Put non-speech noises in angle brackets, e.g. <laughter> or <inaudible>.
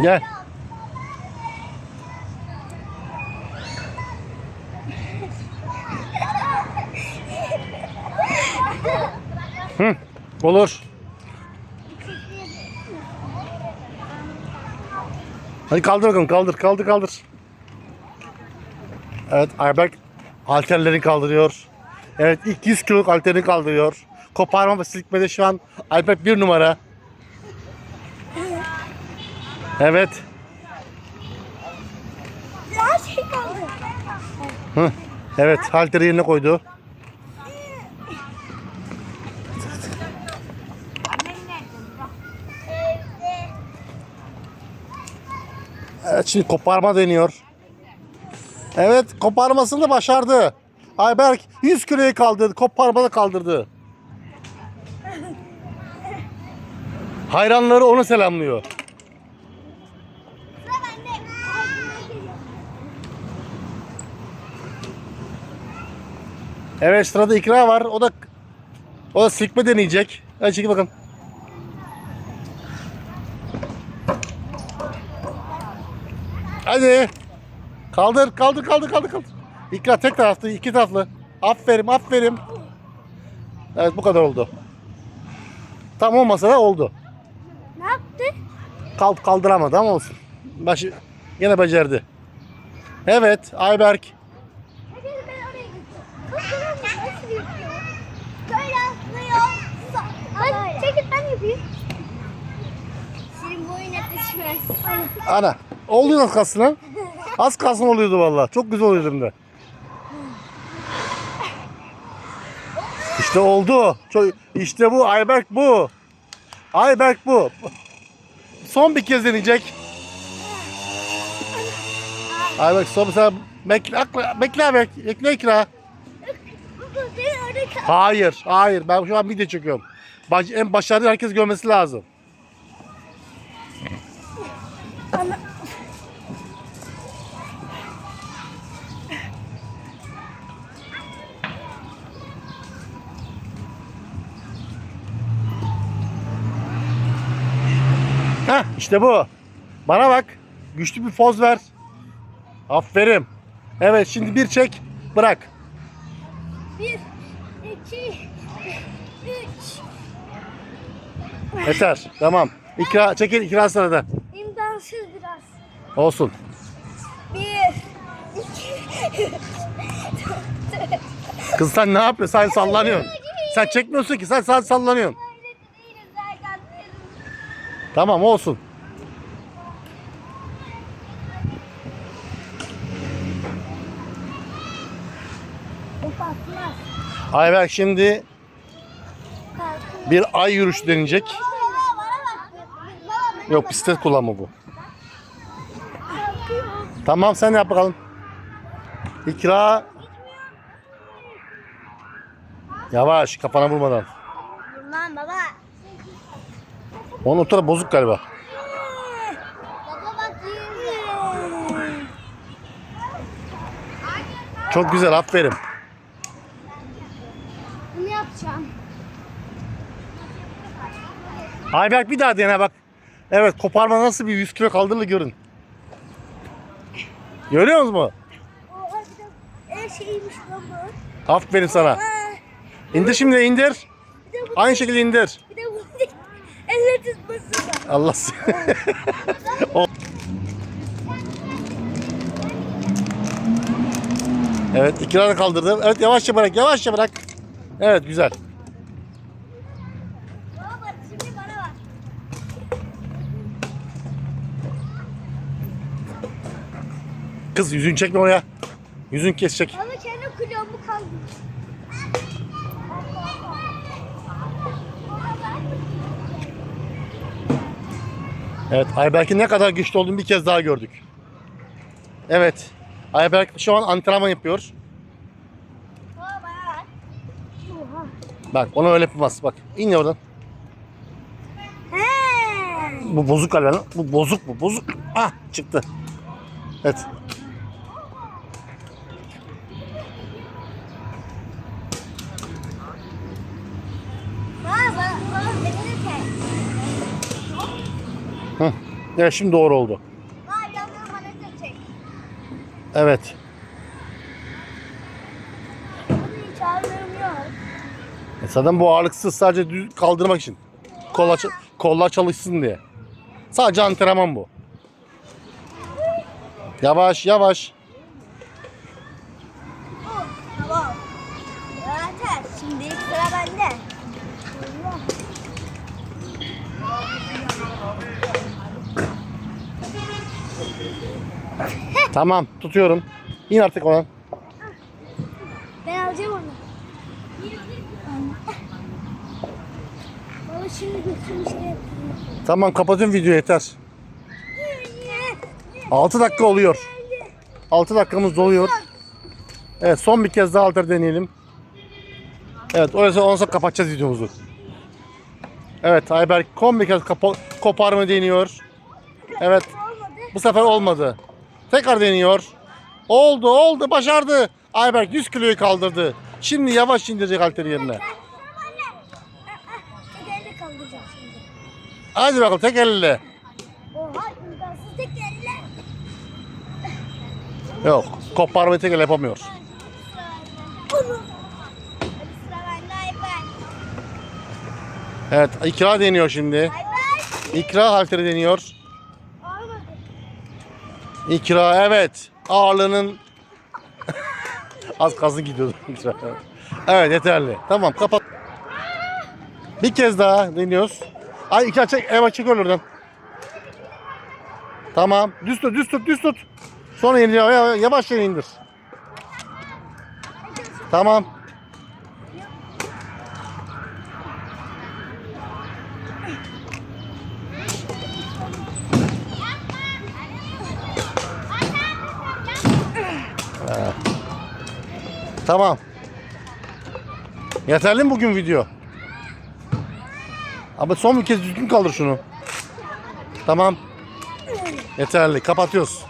Gel. Hı, olur. Hadi kaldır bakalım kaldır kaldır kaldır. Evet Ayberk halterlerini kaldırıyor. Evet ilk 100 kiloluk halterini kaldırıyor. Koparma ve silkmede şu an Ayberk bir numara. Evet. Şey kaldı. Hı. Evet halteri yerine koydu. Evet şimdi koparma deniyor. Evet koparmasını da başardı. Ayberk 100 kiloyu kaldırdı. Koparma da kaldırdı. Hayranları onu selamlıyor. Evet sırada ikra var. O da o da sikme deneyecek. Hadi çekil bakalım. Hadi. Kaldır, kaldır, kaldır, kaldır, kaldır. İkra tek taraflı, iki taraflı. Aferin, aferin. Evet bu kadar oldu. Tam olmasa da oldu. Ne yaptı? Kald kaldıramadı ama olsun. Başı yine becerdi. Evet Ayberk. Hadi ben oraya gidiyorum. Kızım nasıl yapıyor? Böyle atlıyor. Hadi çekil ben yapayım. Senin boyun yetişmez. Ana. Oluyor az kalsın ha. Az kalsın oluyordu vallahi. Çok güzel oluyordu hem de. İşte oldu. Çok, işte bu Ayberk bu. Ayberk bu. Son bir kez deneyecek. Ayberk son bir sefer bekle, bekle Ayberk. Bekle. Hayır, hayır. Ben şu an video çekiyorum. En başarılı herkes görmesi lazım. Heh, işte bu. Bana bak. Güçlü bir poz ver. Aferin. Evet, şimdi bir çek, bırak. Bir, iki, üç. Yeter. Tamam. İkra, çekil ikra sırada. İmkansız biraz. Olsun. Bir, iki. Kız sen ne yapıyorsun? Sen sallanıyorsun. Sen çekmiyorsun ki. Sen sadece sallanıyorsun. Tamam olsun. Ayberk şimdi bir ay yürüyüşü deneyecek. Baba bana bak. Baba Yok bisiklet kullanma bu. Tamam sen yap bakalım. İkra. Yavaş kafana vurmadan. Durmam baba. Onun o tarafı bozuk galiba. Çok güzel aferin. Bunu yapacağım. Ayberk bir daha dene bak. Evet koparma nasıl bir 100 kilo kaldırılır görün. Görüyor musunuz mu? Her şeymiş baba. Aferin sana. İndir şimdi indir. bu, Aynı şekilde indir. bir de bu <laughs> elle tutması var. Allah <laughs> Evet ikra da kaldırdı. Evet yavaşça bırak yavaşça bırak. Evet güzel. Baba şimdi bana bak. Kız yüzünü çekme oraya. Yüzün kesecek. Baba kendi kulağımı kaldı. Evet Ayberk'in ne kadar güçlü olduğunu bir kez daha gördük. Evet. Ayberk şu an antrenman yapıyor. Bak. Onu öyle yapamaz. Bak in oradan. He. Bu bozuk galiba. Bu bozuk bu bozuk. Ah çıktı. Evet. Hı. Evet şimdi doğru oldu. Vay yavrum bana çek. Evet. E zaten bu ağırlıksız sadece düz kaldırmak için. Kolla, kollar çalışsın diye. Sadece antrenman bu. Yavaş yavaş. Oh, tamam. Yeter. Şimdi sıra bende. Allah. Tamam tutuyorum. İn artık ona. Ben alacağım onu. Baba şimdi götürmüş şey. Tamam kapatıyorum videoyu yeter. 6 dakika oluyor. 6 dakikamız doluyor. Evet son bir kez daha alter deneyelim. Evet öyleyse ondan sonra kapatacağız videomuzu. Evet Ayberk son bir kez koparma deniyor. Evet bu sefer olmadı. Tekrar deniyor. Oldu oldu başardı. Ayberk 100 kiloyu kaldırdı. Şimdi yavaş indirecek halteri yerine. Tek elle kaldıracağım şimdi. Hadi bakalım tek elle. Tek elle. Yok koparmayı tek elle yapamıyor. Evet ikra deniyor şimdi. İkra halteri deniyor. İkra evet. Ağırlığının <laughs> az kalsın gidiyordu. Evet yeterli. Tamam kapat. Bir kez daha deniyoruz. Ay ikra çek. Evet çek oradan. Tamam. Düz tut, düz tut, düz tut. Sonra indir. ya- Yavaşça indir. Tamam. Tamam. Yeterli mi bugün video? Ama son bir kez düzgün kaldır şunu. Tamam. Yeterli. Kapatıyoruz.